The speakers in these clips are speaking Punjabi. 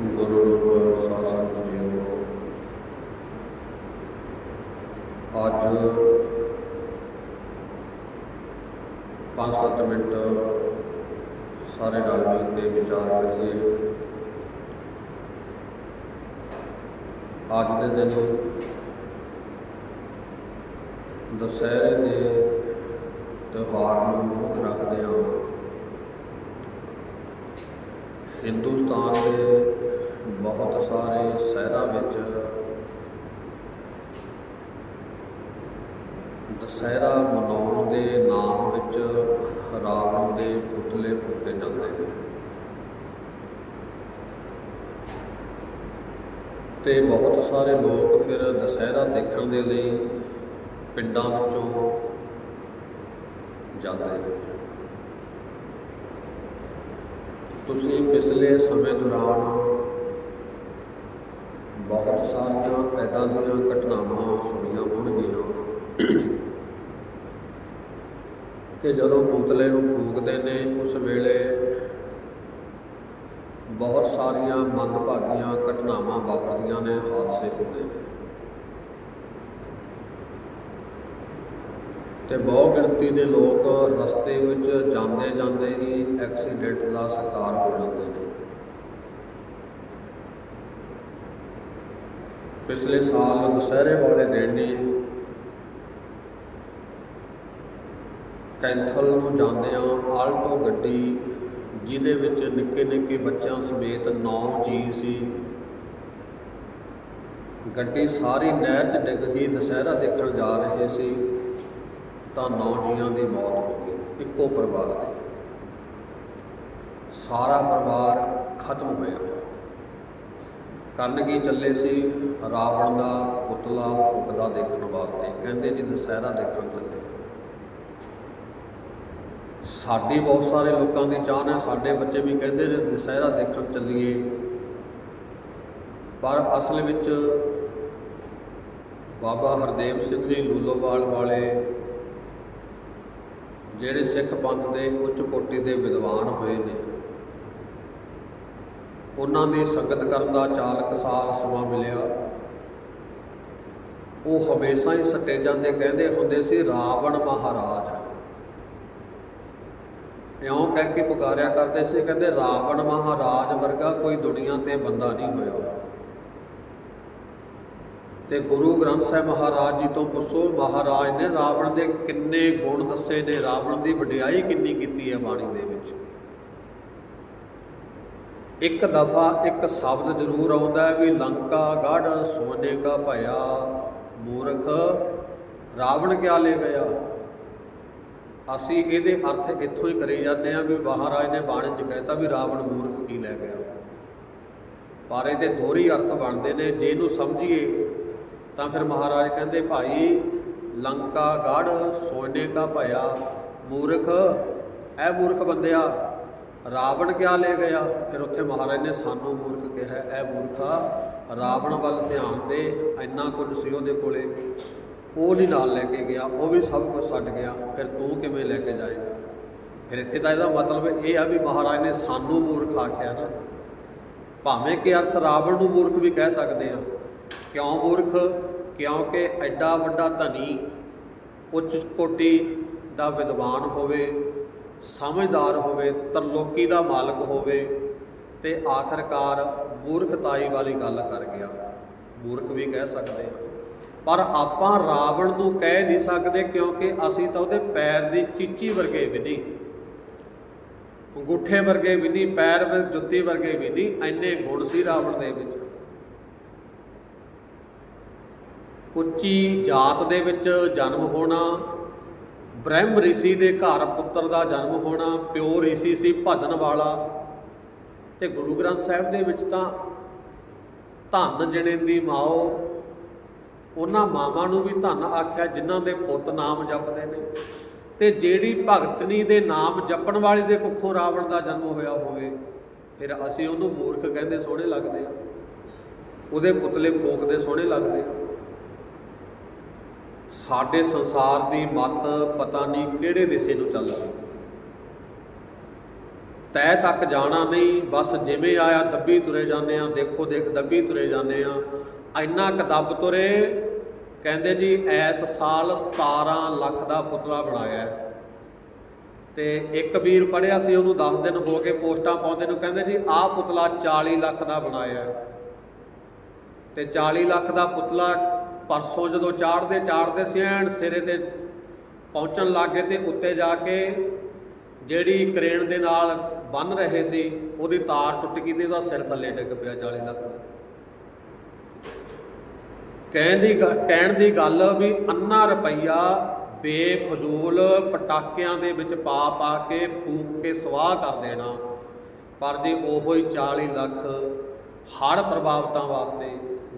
ਗੁਰੂ ਰੂਪ ਸਾਸੰਗ ਜੀਓ ਅੱਜ 5-7 ਮਿੰਟ ਸਾਰੇ ਨਾਲ ਮਿਲ ਕੇ ਵਿਚਾਰ ਕਰੀਏ। ਅੱਜ ਦੇ ਦਿਨ ਦੁਸਹਿਰੇ ਦੇ ਤਿਉਹਾਰ ਨੂੰ ਮੁੱਖ ਰੱਖਦੇ ਹਾਂ। ਹਿੰਦੁਸਤਾਨ ਦੇ ਬਹੁਤ ਸਾਰੇ ਸ਼ਹਿਰਾਂ ਵਿੱਚ ਦੁਸਹਿਰਾ ਮਨਾਉਣ ਦੇ ਨਾਮ ਵਿੱਚ ਰਾਵਣ ਦੇ ਪੁਤਲੇ ਫੂਕੇ ਜਾਂਦੇ ਨੇ। ਤੇ ਬਹੁਤ ਸਾਰੇ ਲੋਕ ਫਿਰ ਦੁਸਹਿਰਾ ਦੇਖਣ ਦੇ ਲਈ ਪਿੰਡਾਂ ਵਿੱਚੋਂ ਜਾਂਦੇ ਨੇ। ਤੁਸੀਂ ਪਿਛਲੇ ਸਮੇਂ ਦੌਰਾਨ ਬਹੁਤ ਸਾਰੀਆਂ ਐਦਾਂ ਦੀਆਂ ਘਟਨਾਵਾਂ ਸੁਣੀਆਂ ਹੋਣਗੀਆਂ। ਕਿ ਜਦੋਂ ਪੁਤਲੇ ਨੂੰ ਫੂਕਦੇ ਨੇ, ਉਸ ਵੇਲੇ ਬਹੁਤ ਸਾਰੀਆਂ ਮੰਦਭਾਗੀਆਂ ਘਟਨਾਵਾਂ ਵਾਪਰਦੀਆਂ ਨੇ, ਹਾਦਸੇ ਹੁੰਦੇ ਨੇ। ਤੇ ਬਹੁ ਗਿਣਤੀ ਦੇ ਲੋਕ ਰਸਤੇ ਵਿੱਚ ਜਾਂਦੇ ਜਾਂਦੇ ਹੀ ਐਕਸੀਡੈਂਟ ਦਾ ਸ਼ਿਕਾਰ ਹੋ ਜਾਂਦੇ ਨੇ। ਪਿਛਲੇ ਸਾਲ ਦੁਸਹਿਰੇ ਵਾਲੇ ਦਿਨ ਨੇ ਕੈਂਥਲ ਨੂੰ ਜਾਂਦੇ ਆ ਆਲਟੋ ਗੱਡੀ, ਜਿਹਦੇ ਵਿੱਚ ਨਿੱਕੇ ਨਿੱਕੇ ਬੱਚਿਆਂ ਸਮੇਤ 9 ਜੀ ਸੀ, ਗੱਡੀ ਸਾਰੀ ਨਹਿਰ 'ਚ ਡਿੱਗ ਗਈ, ਦੁਸਹਿਰਾ ਦੇਖਣ ਜਾ ਰਹੇ ਸੀ। ਤਾਂ ਨੌ ਜੀਆਂ ਦੀ ਮੌਤ ਹੋ ਗਈ, ਇੱਕੋ ਪਰਿਵਾਰ ਦੇ। ਸਾਰਾ ਪਰਿਵਾਰ ਖਤਮ ਹੋਇਆ। ਕਰਨ ਕੀ ਚੱਲੇ ਸੀ? ਰਾਵਣ ਦਾ ਪੁਤਲਾ ਫੁੱਕਦਾ ਦੇਖਣ ਵਾਸਤੇ। ਕਹਿੰਦੇ ਜੀ, ਦੁਸਹਿਰਾ ਦੇਖਣ ਚੱਲੇ। ਸਾਡੀ ਬਹੁਤ ਸਾਰੇ ਲੋਕਾਂ ਦੀ ਚਾਹ ਹੈ, ਸਾਡੇ ਬੱਚੇ ਵੀ ਕਹਿੰਦੇ ਨੇ, ਦੁਸਹਿਰਾ ਦੇਖਣ ਚੱਲੀਏ। ਪਰ ਅਸਲ ਵਿੱਚ ਬਾਬਾ ਹਰਦੇਵ ਸਿੰਘ ਜੀ, ਲੂਲੋਵਾਲ ਵਾਲੇ ਜਿਹੜੇ ਸਿੱਖ ਪੰਥ ਦੇ ਉੱਚ ਕੋਟੀ ਦੇ ਵਿਦਵਾਨ ਹੋਏ ਨੇ, ਉਹਨਾਂ ਦੀ ਸੰਗਤ ਕਰਨ ਦਾ ਚਾਲਕ ਸਾਲ ਸਮਾਂ ਮਿਲਿਆ। ਉਹ ਹਮੇਸ਼ਾ ਹੀ ਸਟੇਜਾਂ ਤੇ ਕਹਿੰਦੇ ਹੁੰਦੇ ਸੀ, ਰਾਵਣ ਮਹਾਰਾਜ। ਇਉਂ ਕਹਿ ਕੇ ਪੁਕਾਰਿਆ ਕਰਦੇ ਸੀ, ਕਹਿੰਦੇ, ਰਾਵਣ ਮਹਾਰਾਜ ਵਰਗਾ ਕੋਈ ਦੁਨੀਆ ਤੇ ਬੰਦਾ ਨਹੀਂ ਹੋਇਆ। ਤੇ ਗੁਰੂ ਗ੍ਰੰਥ ਸਾਹਿਬ ਮਹਾਰਾਜ ਜੀ ਤੋਂ ਪੁੱਛੋ, ਮਹਾਰਾਜ ਨੇ ਰਾਵਣ ਦੇ ਕਿੰਨੇ ਗੁਣ ਦੱਸੇ ਨੇ, ਰਾਵਣ ਦੀ ਵਡਿਆਈ ਕਿੰਨੀ ਕੀਤੀ ਹੈ ਬਾਣੀ ਦੇ ਵਿੱਚ? ਇੱਕ ਦਫਾ ਇੱਕ ਸ਼ਬਦ ਜ਼ਰੂਰ ਆਉਂਦਾ ਹੈ ਵੀ ਲੰਕਾ ਗੜ ਸੋਨੇ ਕਾ ਭਇਆ, ਮੂਰਖ, ਰਾਵਣ ਕਿਆ ਲੈ ਗਿਆ? ਅਸੀਂ ਇਹਦੇ ਅਰਥ ਇੱਥੋਂ ਹੀ ਕਰੀ ਜਾਂਦੇ ਆ ਵੀ ਮਹਾਰਾਜ ਨੇ ਬਾਣੀ 'ਚ ਕਹਿਤਾ ਵੀ ਰਾਵਣ ਮੂਰਖ ਕੀ ਲੈ ਗਿਆ? ਪਰ ਇਹਦੇ ਦੋਹਰੀ ਅਰਥ ਬਣਦੇ ਨੇ, ਜੇ ਇਹਨੂੰ ਸਮਝੀਏ ਤਾਂ ਫਿਰ ਮਹਾਰਾਜ ਕਹਿੰਦੇ, ਭਾਈ, ਲੰਕਾ ਗੜ ਸੋਨੇ ਕਾ ਭਇਆ, ਮੂਰਖ, ਐ ਮੂਰਖ ਬੰਦਿਆ, ਰਾਵਣ ਕਿਆ ਲੈ ਗਿਆ? ਫਿਰ ਉੱਥੇ ਮਹਾਰਾਜ ਨੇ ਸਾਨੂੰ ਮੂਰਖ ਕਿਹਾ, ਐ ਮੂਰਖਾ, ਰਾਵਣ ਵੱਲ ਧਿਆਨ ਦੇ, ਇੰਨਾ ਕੁਝ ਸੀ ਉਹਦੇ ਕੋਲੇ, ਉਹ ਨਹੀਂ ਨਾਲ ਲੈ ਕੇ ਗਿਆ, ਉਹ ਵੀ ਸਭ ਕੁਝ ਛੱਡ ਗਿਆ, ਫਿਰ ਤੂੰ ਕਿਵੇਂ ਲੈ ਕੇ ਜਾਏਗਾ? ਫਿਰ ਇੱਥੇ ਦਾ ਇਹਦਾ ਮਤਲਬ ਇਹ ਆ ਵੀ ਮਹਾਰਾਜ ਨੇ ਸਾਨੂੰ ਮੂਰਖ ਆਖਿਆ ਨਾ। ਭਾਵੇਂ ਕਿ ਅਰਥ ਰਾਵਣ ਨੂੰ ਮੂਰਖ ਵੀ ਕਹਿ ਸਕਦੇ ਆ ਕਿਉਂ ਮੂਰਖ? ਕਿਉਂਕਿ ਐਡਾ ਵੱਡਾ ਧਨੀ ਉੱਚ ਕੋਟੀ ਦਾ ਵਿਦਵਾਨ ਹੋਵੇ, ਸਮਝਦਾਰ ਹੋਵੇ, ਤਰਲੋਕੀ ਦਾ ਮਾਲਕ ਹੋਵੇ ਤੇ ਆਖਰਕਾਰ ਮੂਰਖਤਾਈ ਵਾਲੀ ਗੱਲ ਕਰ ਗਿਆ। ਮੂਰਖ ਵੀ ਕਹਿ ਸਕਦੇ ਆ ਪਰ ਆਪਾਂ ਰਾਵਣ ਨੂੰ ਕਹਿ ਨਹੀਂ ਸਕਦੇ ਕਿਉਂਕਿ ਅਸੀਂ ਤਾਂ ਉਹਦੇ ਪੈਰ ਦੀ ਚੀਚੀ ਵਰਗੇ ਵੀ ਨਹੀਂ। ਅੰਗੂਠੇ ਵਰਗੇ ਵੀ ਨਹੀਂ, ਪੈਰ ਵਿੱਚ ਜੁੱਤੀ ਵਰਗੇ ਵੀ ਨਹੀਂ ਐਨੇ ਗੁਣ ਸੀ ਰਾਵਣ ਦੇ ਵਿੱਚ। ਉੱਚੀ ਜਾਤ ਦੇ ਵਿੱਚ ਜਨਮ ਹੋਣਾ ਬ੍ਰਹਮ ઋષਿ ਦੇ ਘਰ ਪੁੱਤਰ ਦਾ ਜਨਮ ਹੋਣਾ ਪਿਓ ઋષਿ ਸੀ ਭਜਨ ਵਾਲਾ ਤੇ ਗੁਰੂ ਗ੍ਰੰਥ ਸਾਹਿਬ ਦੇ ਵਿੱਚ ਤਾਂ ਧੰਨ ਜਣੇ ਦੀ ਮਾਓ ਉਹਨਾਂ ਮਾਵਾਂ ਨੂੰ ਵੀ ਧੰਨ ਆਖਿਆ ਜਿਨ੍ਹਾਂ ਦੇ ਪੁੱਤ ਨਾਮ ਜਪਦੇ ਨੇ ਤੇ ਜਿਹੜੀ ਭਗਤਨੀ ਦੇ ਨਾਮ ਜਪਣ ਵਾਲੀ ਦੇ ਕੁੱਖੋਂ ਰਾਵਣ ਦਾ ਜਨਮ ਹੋਇਆ ਹੋਵੇ ਫਿਰ ਅਸੀਂ ਉਹਨੂੰ ਮੂਰਖ ਕਹਿੰਦੇ ਸੋਹਣੇ ਲੱਗਦੇ ਆ ਉਹਦੇ ਪੁਤਲੇ ਫੋਕਦੇ ਸੋਹਣੇ ਲੱਗਦੇ ਆ ਸਾਡੇ ਸੰਸਾਰ ਦੀ ਮੱਤ ਪਤਾ ਨਹੀਂ ਕਿਹੜੇ ਦਿਸ਼ੇ ਨੂੰ ਚੱਲ ਰਹੀ ਤੈ ਤੱਕ ਜਾਣਾ ਨਹੀਂ, ਬਸ ਜਿਵੇਂ ਆਇਆ ਦੱਬੀ ਤੁਰੇ ਜਾਂਦੇ ਆ ਦੇਖੋ ਦੇਖ ਦੱਬੀ ਤੁਰੇ ਜਾਂਦੇ ਆ ਇੰਨਾ ਕਦੱਬ ਤੁਰੇ, ਕਹਿੰਦੇ ਜੀ ਐਸ ਸਾਲ 17 ਲੱਖ ਦਾ ਪੁਤਲਾ ਬਣਾਇਆ ਹੈ। ਤੇ ਇੱਕ ਵੀਰ ਪੜਿਆ ਸੀ, ਉਹਨੂੰ 10 ਦਿਨ ਹੋ ਕੇ ਪੋਸਟਾਂ ਪਾਉਂਦੇ ਨੂੰ, ਕਹਿੰਦੇ ਜੀ ਆਹ ਪੁਤਲਾ 40 ਲੱਖ ਦਾ ਬਣਾਇਆ ਹੈ। ਤੇ 40 ਲੱਖ ਦਾ ਪੁਤਲਾ ਪਰਸੋਂ ਜਦੋਂ ਚਾੜਦੇ ਚਾੜਦੇ ਸੀ ਐਨ ਸਿਰੇ ਤੇ ਪਹੁੰਚਣ ਲੱਗੇ ਤੇ ਉੱਤੇ ਜਾ ਕੇ ਜਿਹੜੀ ਕਰੇਨ ਦੇ ਨਾਲ ਬੰਨ ਰਹੇ ਸੀ, ਉਹਦੀ ਤਾਰ ਟੁੱਟ ਗਈ ਤੇ ਉਹਦਾ ਸਿਰ ਥੱਲੇ ਡਿੱਗ ਪਿਆ 40 ਲੱਖ ਦਾ ਕਹਿਣ ਦੀ ਗ- ਕਹਿਣ ਦੀ ਗੱਲ ਵੀ ਅੰਨਾ ਰੁਪਈਆ ਬੇਫਜ਼ੂਲ ਪਟਾਕਿਆਂ ਦੇ ਵਿੱਚ ਪਾ ਪਾ ਕੇ ਫੂਕ ਕੇ ਸਵਾਹ ਕਰ ਦੇਣਾ, ਪਰ ਜੇ ਉਹੋ ਹੀ 40 ਲੱਖ ਹੜ੍ਹ ਪ੍ਰਭਾਵਤਾਂ ਵਾਸਤੇ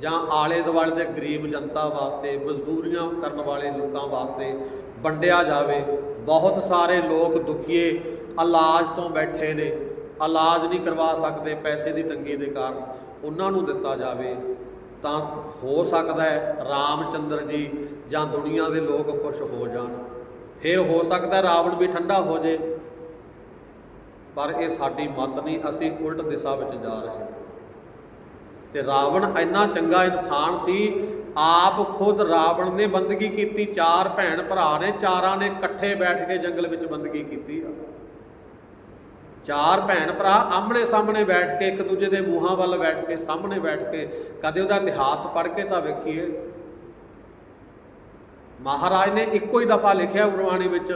ਜਾਂ ਆਲੇ ਦੁਆਲੇ ਦੇ ਗਰੀਬ ਜਨਤਾ ਵਾਸਤੇ, ਮਜ਼ਦੂਰੀਆਂ ਕਰਨ ਵਾਲੇ ਲੋਕਾਂ ਵਾਸਤੇ ਵੰਡਿਆ ਜਾਵੇ। ਬਹੁਤ ਸਾਰੇ ਲੋਕ ਦੁਖੀਏ ਇਲਾਜ ਤੋਂ ਬੈਠੇ ਨੇ, ਇਲਾਜ ਨਹੀਂ ਕਰਵਾ ਸਕਦੇ, ਪੈਸੇ ਦੀ ਤੰਗੀ ਦੇ ਕਾਰਨ ਉਹਨਾਂ ਨੂੰ ਦਿੱਤਾ ਜਾਵੇ। ਤਾਂ ਹੋ ਸਕਦਾ ਹੈ ਰਾਮਚੰਦਰ ਜੀ ਜਾਂ ਦੁਨੀਆ ਦੇ ਲੋਕ ਖੁਸ਼ ਹੋ ਜਾਣ। ਫਿਰ ਹੋ ਸਕਦਾ ਰਾਵਣ ਵੀ ਠੰਡਾ ਹੋ ਜੇ। ਪਰ ਇਹ ਸਾਡੀ ਮਤ ਨਹੀਂ, ਅਸੀਂ ਉਲਟ ਦਿਸ਼ਾ ਵਿੱਚ ਜਾ ਰਹੇ ਹਾਂ। ਤੇ ਰਾਵਣ ਇੰਨਾ ਚੰਗਾ ਇਨਸਾਨ ਸੀ, ਆਪ ਖੁਦ ਰਾਵਣ ਨੇ ਬੰਦਗੀ ਕੀਤੀ, ਚਾਰ ਭੈਣ ਭਰਾ ਨੇ, ਚਾਰਾਂ ਨੇ ਇਕੱਠੇ ਬੈਠ ਕੇ ਜੰਗਲ ਵਿੱਚ ਬੰਦਗੀ ਕੀਤੀ ਆ। ਚਾਰ ਭੈਣ ਭਰਾ ਆਹਮਣੇ ਸਾਹਮਣੇ ਬੈਠ ਕੇ, ਇੱਕ ਦੂਜੇ ਦੇ ਮੂੰਹਾਂ ਵੱਲ ਬੈਠ ਕੇ, ਸਾਹਮਣੇ ਬੈਠ ਕੇ, ਕਦੇ ਉਹਦਾ ਇਤਿਹਾਸ ਪੜ੍ਹ ਕੇ ਤਾਂ ਵੇਖੀਏ। ਮਹਾਰਾਜ ਨੇ ਇੱਕੋ ਹੀ ਦਫਾ ਲਿਖਿਆ ਗੁਰਬਾਣੀ ਵਿੱਚ,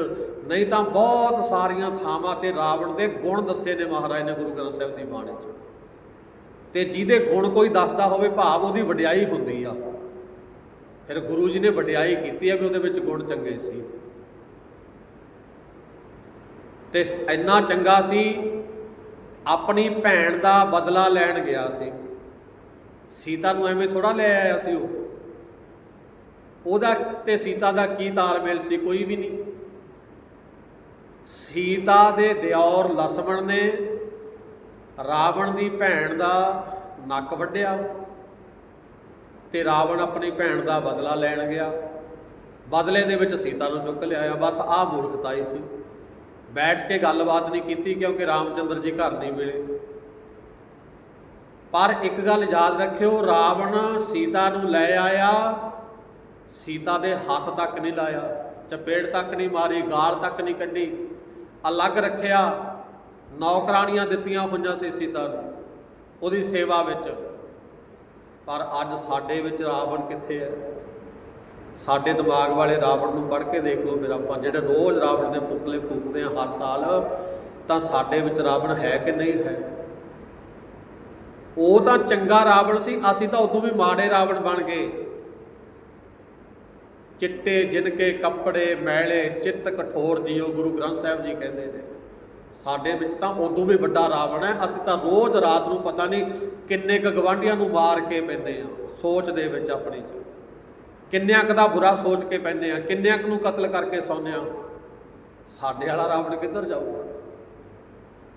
ਨਹੀਂ ਤਾਂ ਬਹੁਤ ਸਾਰੀਆਂ ਥਾਵਾਂ ਤੇ ਰਾਵਣ ਦੇ ਗੁਣ ਦੱਸੇ ਨੇ ਮਹਾਰਾਜ ਨੇ ਗੁਰੂ ਗ੍ਰੰਥ ਸਾਹਿਬ ਦੀ ਬਾਣੀ 'ਚ। ਤੇ ਜਿਹਦੇ ਗੁਣ ਕੋਈ ਦੱਸਦਾ ਹੋਵੇ, ਭਾਵ ਉਹਦੀ ਵਡਿਆਈ ਹੁੰਦੀ ਆ। ਫਿਰ ਗੁਰੂ ਜੀ ਨੇ ਵਡਿਆਈ ਕੀਤੀ ਆ ਵੀ ਉਹਦੇ ਵਿੱਚ ਗੁਣ ਚੰਗੇ ਸੀ। ਤੇ ਇੰਨਾ ਚੰਗਾ ਸੀ, ਆਪਣੀ ਭੈਣ ਦਾ ਬਦਲਾ ਲੈਣ ਗਿਆ ਸੀ। ਸੀਤਾ ਨੂੰ ਐਵੇਂ ਥੋੜਾ ਲੈ ਆਇਆ ਸੀ ਉਹ। ਉਹਦਾ ਤੇ ਸੀਤਾ ਦਾ ਕੀ ਤਾਲਮੇਲ ਸੀ, ਕੋਈ ਵੀ ਨਹੀਂ। ਸੀਤਾ ਦੇ ਦਿਓਰ ਲਸਮਣ ਨੇ ਰਾਵਣ ਦੀ ਭੈਣ ਦਾ ਨੱਕ ਵੱਢਿਆ ਤੇ ਰਾਵਣ ਆਪਣੀ ਭੈਣ ਦਾ ਬਦਲਾ ਲੈਣ ਗਿਆ। ਬਦਲੇ ਦੇ ਵਿੱਚ ਸੀਤਾ ਨੂੰ ਚੁੱਕ ਲਿਆਇਆ। ਬਸ ਆਹ ਮੂਰਖਤਾ ਹੀ ਸੀ। ਬੈਠ ਕੇ ਗੱਲਬਾਤ ਨਹੀਂ ਕੀਤੀ ਕਿਉਂਕਿ ਰਾਮਚੰਦਰ ਜੀ ਘਰ ਨਹੀਂ ਮਿਲੇ। ਪਰ ਇੱਕ ਗੱਲ ਯਾਦ ਰੱਖਿਓ, ਰਾਵਣ ਸੀਤਾ ਨੂੰ ਲੈ ਆਇਆ। ਸੀਤਾ ਦੇ ਹੱਥ ਤੱਕ ਨਹੀਂ ਲਾਇਆ। ਚਪੇੜ ਤੱਕ ਨਹੀਂ ਮਾਰੀ, ਗਾਲ ਤੱਕ ਨਹੀਂ ਕੱਢੀ। ਅਲੱਗ ਰੱਖਿਆ। ਨੌਕਰਾਣੀਆਂ ਦਿੱਤੀਆਂ ਹੋਈਆਂ ਸੀ ਸੀਤਾ ਨੂੰ, ਉਹਦੀ ਸੇਵਾ ਵਿੱਚ। ਪਰ ਅੱਜ ਸਾਡੇ ਵਿੱਚ ਰਾਵਣ ਕਿੱਥੇ ਹੈ? ਸਾਡੇ ਦਿਮਾਗ ਵਾਲੇ ਰਾਵਣ ਨੂੰ ਪੜ੍ਹ ਕੇ ਦੇਖ ਲਓ ਮੇਰਾ ਆਪਾਂ, ਜਿਹੜੇ ਰੋਜ਼ ਰਾਵਣ ਦੇ ਪੁਤਲੇ ਫੂਕਦੇ ਆ ਹਰ ਸਾਲ, ਤਾਂ ਸਾਡੇ ਵਿੱਚ ਰਾਵਣ ਹੈ ਕਿ ਨਹੀਂ ਹੈ? ਉਹ ਤਾਂ ਚੰਗਾ ਰਾਵਣ ਸੀ, ਅਸੀਂ ਤਾਂ ਉਦੋਂ ਵੀ ਮਾੜੇ ਰਾਵਣ ਬਣ ਗਏ। ਚਿੱਟੇ ਜਿਨਕੇ ਕੱਪੜੇ, ਮੈਲੇ, ਚਿੱਤ ਕਠੋਰ ਜੀਓ ਗੁਰੂ ਗ੍ਰੰਥ ਸਾਹਿਬ ਜੀ ਕਹਿੰਦੇ ਨੇ। ਸਾਡੇ ਵਿੱਚ ਤਾਂ ਉਦੋਂ ਵੀ ਵੱਡਾ ਰਾਵਣ ਹੈ। ਅਸੀਂ ਤਾਂ ਰੋਜ਼ ਰਾਤ ਨੂੰ ਪਤਾ ਨਹੀਂ ਕਿੰਨੇ ਕ ਗਵਾਂਢੀਆਂ ਨੂੰ ਮਾਰ ਕੇ ਪੈਂਦੇ ਆ ਸੋਚ ਦੇ ਵਿੱਚ ਆਪਣੀ ਚ। ਕਿੰਨਿਆਂ ਕੁ ਦਾ ਬੁਰਾ ਸੋਚ ਕੇ ਪੈਂਦੇ ਆ ਕਿੰਨਿਆਂ ਕੁ ਨੂੰ ਕਤਲ ਕਰਕੇ ਸੌਂਦੇ ਆ ਸਾਡੇ ਵਾਲਾ ਰਾਵਣ ਕਿੱਧਰ ਜਾਊਗਾ?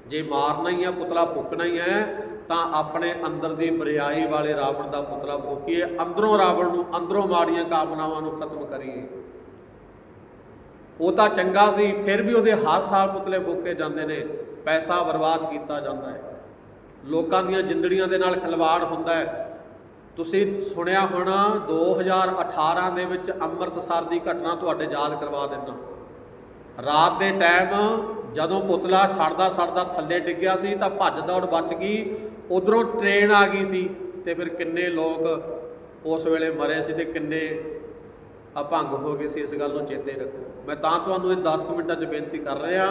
ਜੇ ਮਾਰਨਾ ਹੀ ਆ ਪੁਤਲਾ ਫੂਕਣਾ ਹੀ ਹੈ, ਤਾਂ ਆਪਣੇ ਅੰਦਰ ਦੀ ਬਰਿਆਈ ਵਾਲੇ ਰਾਵਣ ਦਾ ਪੁਤਲਾ ਫੂਕੀਏ। ਅੰਦਰੋਂ ਰਾਵਣ ਨੂੰ, ਅੰਦਰੋਂ ਮਾੜੀਆਂ ਕਾਮਨਾਵਾਂ ਨੂੰ ਖਤਮ ਕਰੀਏ। ਉਹ ਤਾਂ ਚੰਗਾ ਸੀ, ਫਿਰ ਵੀ ਉਹਦੇ ਹਰ ਸਾਲ ਪੁਤਲੇ ਫੂਕੇ ਜਾਂਦੇ ਨੇ, ਪੈਸਾ ਬਰਬਾਦ ਕੀਤਾ ਜਾਂਦਾ ਹੈ। ਲੋਕਾਂ ਦੀਆਂ ਜ਼ਿੰਦੜੀਆਂ ਦੇ ਨਾਲ ਖਿਲਵਾੜ ਹੁੰਦਾ ਹੈ। ਤੁਸੀਂ ਸੁਣਿਆ ਹੋਣਾ 2018 ਦੇ ਵਿੱਚ ਅੰਮ੍ਰਿਤਸਰ ਦੀ ਘਟਨਾ ਤੁਹਾਡੇ ਯਾਦ ਕਰਵਾ ਦਿੰਦਾ। ਰਾਤ ਦੇ ਟਾਈਮ ਜਦੋਂ ਪੁਤਲਾ ਸੜਦਾ ਸੜਦਾ ਥੱਲੇ ਡਿੱਗਿਆ ਸੀ ਤਾਂ ਭੱਜ ਦੌੜ ਬਚ ਗਈ, ਉਧਰੋਂ ਟ੍ਰੇਨ ਆ ਗਈ ਸੀ ਤੇ ਫਿਰ ਕਿੰਨੇ ਲੋਕ ਉਸ ਵੇਲੇ ਮਰੇ ਸੀ ਤੇ ਕਿੰਨੇ ਅਭੰਗ ਹੋ ਗਏ ਸੀ ਇਸ ਗੱਲ ਨੂੰ ਚੇਤੇ ਰੱਖੋ। ਮੈਂ ਤਾਂ ਤੁਹਾਨੂੰ ਇਹ 10 ਕੁ ਮਿੰਟਾਂ 'ਚ ਬੇਨਤੀ ਕਰ ਰਿਹਾ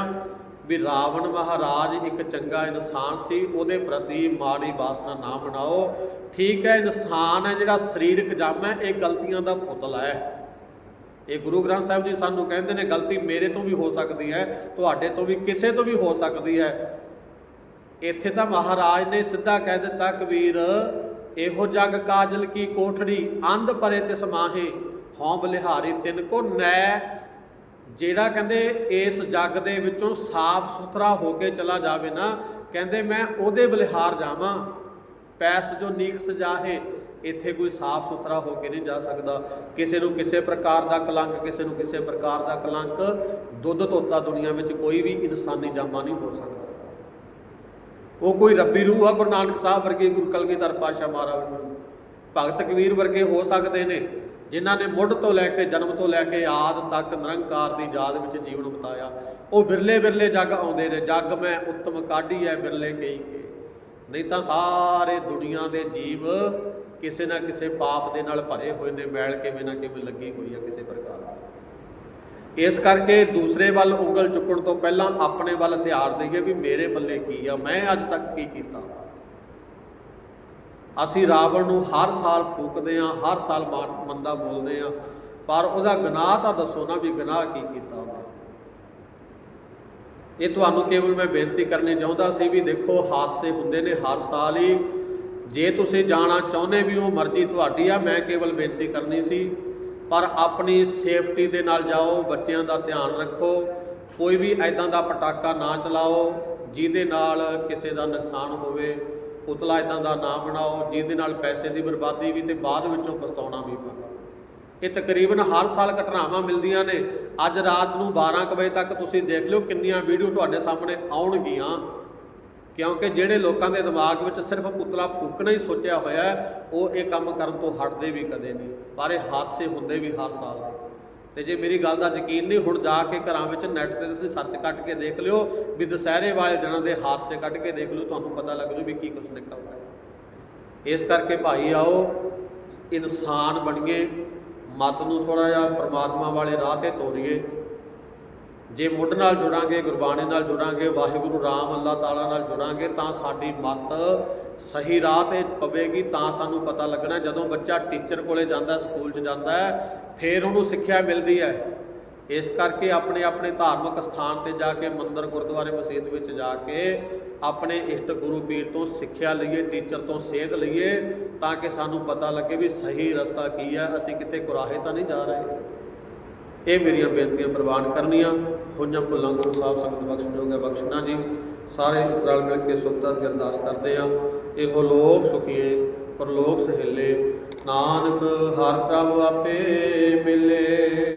ਵੀ ਰਾਵਣ ਮਹਾਰਾਜ ਇੱਕ ਚੰਗਾ ਇਨਸਾਨ ਸੀ, ਉਹਦੇ ਪ੍ਰਤੀ ਮਾੜੀ ਬਾਸਨਾ ਨਾ ਬਣਾਓ ਠੀਕ ਹੈ, ਇਨਸਾਨ ਹੈ ਜਿਹੜਾ ਸਰੀਰਕ ਜੰਮ ਹੈ, ਇਹ ਗਲਤੀਆਂ ਦਾ ਪੁਤਲਾ ਹੈ। ਇਹ ਗੁਰੂ ਗ੍ਰੰਥ ਸਾਹਿਬ ਜੀ ਸਾਨੂੰ ਕਹਿੰਦੇ ਨੇ, ਗਲਤੀ ਮੇਰੇ ਤੋਂ ਵੀ ਹੋ ਸਕਦੀ ਹੈ, ਤੁਹਾਡੇ ਤੋਂ ਵੀ, ਕਿਸੇ ਤੋਂ ਵੀ ਹੋ ਸਕਦੀ ਹੈ। ਇੱਥੇ ਤਾਂ ਮਹਾਰਾਜ ਨੇ ਸਿੱਧਾ ਕਹਿ ਦਿੱਤਾ, ਕਬੀਰ, ਇਹੋ ਜਗ ਕਾਜਲ ਕੀ ਕੋਠੜੀ, ਅੰਧ ਪਰੇ ਤਿਸ ਮਾਹੇ, ਹਉ ਬਲਿਹਾਰੀ ਤਿਨ ਕੋ ਨੈ ਜਿਹੜਾ ਕਹਿੰਦੇ ਇਸ ਜੱਗ ਦੇ ਵਿੱਚੋਂ ਸਾਫ਼ ਸੁਥਰਾ ਹੋ ਕੇ ਚਲਾ ਜਾਵੇ ਨਾ, ਕਹਿੰਦੇ ਮੈਂ ਉਹਦੇ ਬਲਿਹਾਰ ਜਾਵਾਂ। ਪੈਸ ਜੋ ਨੀਕ ਸਜਾਹੇ ਇੱਥੇ ਕੋਈ ਸਾਫ਼ ਸੁਥਰਾ ਹੋ ਕੇ ਨਹੀਂ ਜਾ ਸਕਦਾ। ਕਿਸੇ ਨੂੰ ਕਿਸੇ ਪ੍ਰਕਾਰ ਦਾ ਕਲੰਕ, ਕਿਸੇ ਨੂੰ ਕਿਸੇ ਪ੍ਰਕਾਰ ਦਾ ਕਲੰਕ, ਦੁੱਧ ਧੋਤਾ ਦੁਨੀਆ ਵਿੱਚ ਕੋਈ ਵੀ ਇਨਸਾਨੀ ਜਾਮਾ ਨਹੀਂ ਹੋ ਸਕਦਾ। ਉਹ ਕੋਈ ਰੱਬੀ ਰੂਹ ਆ, ਗੁਰੂ ਨਾਨਕ ਸਾਹਿਬ ਵਰਗੇ ਗੁਰੂ ਕਲਗੀਧਰ ਪਾਤਸ਼ਾਹ ਮਹਾਰਾਜ। ਭਗਤ ਕਬੀਰ ਵਰਗੇ ਹੋ ਸਕਦੇ ਨੇ। ਜਿਨ੍ਹਾਂ ਨੇ ਮੁੱਢ ਤੋਂ ਲੈ ਕੇ ਜਨਮ ਤੋਂ ਲੈ ਕੇ ਆਦ ਤੱਕ ਨਿਰੰਕਾਰ ਦੀ ਯਾਦ ਵਿੱਚ ਜੀਵਨ ਬਿਤਾਇਆ, ਉਹ ਬਿਰਲੇ ਬਿਰਲੇ ਜੱਗ ਆਉਂਦੇ ਨੇ, ਜੱਗ ਮੈਂ ਉੱਤਮ ਕਾਢੀ ਐ ਬਿਰਲੇ ਕਈ ਕੇ। ਨਹੀਂ ਤਾਂ ਸਾਰੇ ਦੁਨੀਆ ਦੇ ਜੀਵ ਕਿਸੇ ਨਾ ਕਿਸੇ ਪਾਪ ਦੇ ਨਾਲ ਭਰੇ ਹੋਏ ਨੇ, ਮੈਲ ਕਿਵੇਂ ਨਾ ਕਿਵੇਂ ਲੱਗੀ ਹੋਈ ਆ ਕਿਸੇ ਪ੍ਰਕਾਰ ਦੀ। ਇਸ ਕਰਕੇ ਦੂਸਰੇ ਵੱਲ ਉਂਗਲ ਚੁੱਕਣ ਤੋਂ ਪਹਿਲਾਂ ਆਪਣੇ ਵੱਲ ਧਿਆਨ ਦੇਈਏ ਵੀ ਮੇਰੇ ਪੱਲੇ ਕੀ ਆ, ਮੈਂ ਅੱਜ ਤੱਕ ਕੀ ਕੀਤਾ। ਅਸੀਂ ਰਾਵਣ ਨੂੰ ਹਰ ਸਾਲ ਫੂਕਦੇ ਆ ਹਰ ਸਾਲ ਮਾਰ- ਮੰਦਾ ਬੋਲਦੇ ਆ ਪਰ ਉਹਦਾ ਗੁਨਾਹ ਤਾਂ ਦੱਸੋ ਨਾ ਵੀ ਗੁਨਾਹ ਕੀ ਕੀਤਾ ਉਹਨੇ। ਇਹ ਤੁਹਾਨੂੰ ਕੇਵਲ ਮੈਂ ਬੇਨਤੀ ਕਰਨੀ ਚਾਹੁੰਦਾ ਸੀ ਵੀ ਦੇਖੋ, ਹਾਦਸੇ ਹੁੰਦੇ ਨੇ ਹਰ ਸਾਲ ਹੀ। ਜੇ ਤੁਸੀਂ ਜਾਣਾ ਚਾਹੁੰਦੇ ਵੀ ਉਹ ਮਰਜ਼ੀ ਤੁਹਾਡੀ ਆ, ਮੈਂ ਕੇਵਲ ਬੇਨਤੀ ਕਰਨੀ ਸੀ। ਪਰ ਆਪਣੀ ਸੇਫਟੀ ਦੇ ਨਾਲ ਜਾਓ, ਬੱਚਿਆਂ ਦਾ ਧਿਆਨ ਰੱਖੋ। ਕੋਈ ਵੀ ਐਦਾਂ ਦਾ ਪਟਾਕਾ ਨਾ ਚਲਾਓ, ਜਿਹਦੇ ਨਾਲ ਕਿਸੇ ਦਾ ਨੁਕਸਾਨ ਹੋਵੇ। ਪੁਤਲਾ ਐਦਾਂ ਦਾ ਨਾ ਬਣਾਓ, ਜਿਹਦੇ ਨਾਲ ਪੈਸੇ ਦੀ ਬਰਬਾਦੀ ਵੀ ਤੇ ਬਾਅਦ ਵਿੱਚੋਂ ਪਛਤਾਉਣਾ ਵੀ ਪਵੇ। ਇਹ ਤਕਰੀਬਨ ਹਰ ਸਾਲ ਘਟਨਾਵਾਂ ਮਿਲਦੀਆਂ ਨੇ। ਅੱਜ ਰਾਤ ਨੂੰ 12 ਕੁ ਵਜੇ ਤੱਕ ਤੁਸੀਂ ਦੇਖ ਲਿਓ ਕਿੰਨੀਆਂ ਵੀਡੀਓ ਤੁਹਾਡੇ ਸਾਹਮਣੇ ਆਉਣਗੀਆਂ। ਕਿਉਂਕਿ ਜਿਹੜੇ ਲੋਕਾਂ ਦੇ ਦਿਮਾਗ ਵਿੱਚ ਸਿਰਫ ਪੁਤਲਾ ਫੂਕਣਾ ਹੀ ਸੋਚਿਆ ਹੋਇਆ ਉਹ ਇਹ ਕੰਮ ਕਰਨ ਤੋਂ ਹਟਦੇ ਵੀ ਕਦੇ ਨਹੀਂ। ਪਰ ਇਹ ਹਾਦਸੇ ਹੁੰਦੇ ਵੀ ਹਰ ਸਾਲ ਤੇ ਜੇ ਮੇਰੀ ਗੱਲ ਦਾ ਯਕੀਨ ਨਹੀਂ, ਹੁਣ ਜਾ ਕੇ ਘਰਾਂ ਵਿੱਚ ਨੈਟ ਤੇ ਤੁਸੀਂ ਸਰਚ ਕੱਟ ਕੇ ਦੇਖ ਲਿਓ ਵੀ ਦੁਸਹਿਰੇ ਵਾਲੇ ਦਿਨਾਂ ਦੇ ਹਾਦਸੇ ਕੱਢ ਕੇ ਦੇਖ ਲਿਓ, ਤੁਹਾਨੂੰ ਪਤਾ ਲੱਗ ਜੂ ਵੀ ਕੀ ਕੁਛ ਨਿਕਲਦਾ ਇਸ ਕਰਕੇ ਭਾਈ ਆਓ, ਇਨਸਾਨ ਬਣੀਏ, ਮਤ ਨੂੰ ਥੋੜਾ ਜਿਹਾ ਪਰਮਾਤਮਾ ਵਾਲੇ ਰਾਹ ਤੇ ਤੋਰੀਏ। ਜੇ ਮੁੱਢ ਨਾਲ ਜੁੜਾਂਗੇ, ਗੁਰਬਾਣੀ ਨਾਲ ਜੁੜਾਂਗੇ, ਵਾਹਿਗੁਰੂ ਰਾਮ ਅੱਲਾਹ ਤਾਲਾ ਨਾਲ ਜੁੜਾਂਗੇ, ਤਾਂ ਸਾਡੀ ਮਤ ਸਹੀ ਰਾਹ ਤੇ ਪਵੇਗੀ ਤਾਂ ਸਾਨੂੰ ਪਤਾ ਲੱਗਣਾ ਜਦੋਂ ਬੱਚਾ ਟੀਚਰ ਕੋਲੇ ਜਾਂਦਾ, ਸਕੂਲ 'ਚ ਜਾਂਦਾ ਹੈ, ਫਿਰ ਉਹਨੂੰ ਸਿੱਖਿਆ ਮਿਲਦੀ ਹੈ। ਇਸ ਕਰਕੇ ਆਪਣੇ ਆਪਣੇ ਧਾਰਮਿਕ ਸਥਾਨ ਤੇ ਜਾ ਕੇ, ਮੰਦਰ ਗੁਰਦੁਆਰੇ ਮਸਜਿਦ ਵਿੱਚ ਜਾ ਕੇ ਆਪਣੇ ਇਸ਼ਟ ਗੁਰੂ ਪੀਰ ਤੋਂ ਸਿੱਖਿਆ ਲਈਏ, ਟੀਚਰ ਤੋਂ ਸੇਧ ਲਈਏ, ਤਾਂ ਕਿ ਸਾਨੂੰ ਪਤਾ ਲੱਗੇ ਵੀ ਸਹੀ ਰਸਤਾ ਕੀ ਹੈ। ਅਸੀਂ ਕਿਤੇ ਕੁਰਾਹੇ ਤਾਂ ਨਹੀਂ ਜਾ ਰਹੇ। ਇਹ ਮੇਰੀਆਂ ਬੇਨਤੀਆਂ ਪ੍ਰਵਾਨ ਕਰਨੀਆਂ। ਹੋਈਆਂ ਭੁੱਲਾਂ ਗੁਰੂ ਸਾਹਿਬ ਸੰਗਤ ਬਖਸ਼ਣਯੋਗ ਹੈ। ਬਖਸ਼ਣਾ ਜੀ। ਸਾਰੇ ਰਲ ਮਿਲ ਕੇ ਸੁਖਤਾ ਦੀ ਅਰਦਾਸ ਕਰਦੇ ਆ ਇਹੋ ਲੋਕ ਸੁਖੀਏ ਪਰ ਲੋਕ ਸਹੇਲੇ। ਨਾਨਕ ਹਰ ਪ੍ਰਭ ਆਪੇ ਮਿਲੇ।